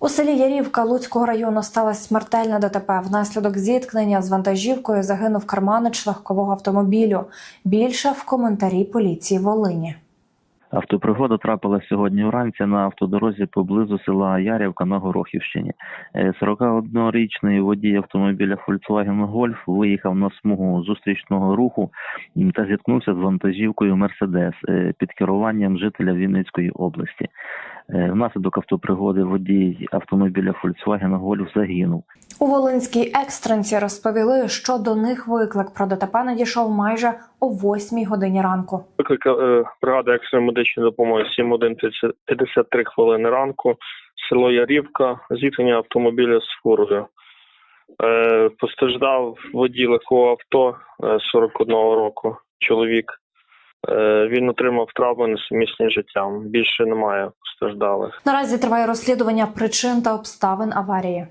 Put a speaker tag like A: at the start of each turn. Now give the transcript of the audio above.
A: У селі Ярівка Луцького району сталася смертельна ДТП. Внаслідок зіткнення з вантажівкою загинув керманич легкового автомобілю. Більше в коментарі поліції Волині.
B: Автопригода трапилась сьогодні вранці на автодорозі поблизу села Ярівка на Горохівщині. Е, 41-річний водій автомобіля Volkswagen Golf виїхав на смугу зустрічного руху та зіткнувся з вантажівкою Мерседес е, під керуванням жителя Вінницької області. Е, Внаслідок автопригоди водій автомобіля Volkswagen Golf загинув.
A: У Волинській екстренці розповіли, що до них виклик про ДТП надійшов майже о 8 годині ранку.
C: Виклик е, бригади екстреної медичної допомоги 7153 хвилини ранку, село Ярівка, зіткнення автомобіля з фурою. Е, постраждав водій легкого авто е, 41 року, чоловік. Е, він отримав травми несумісні з життям. Більше немає постраждалих.
A: Наразі триває розслідування причин та обставин аварії.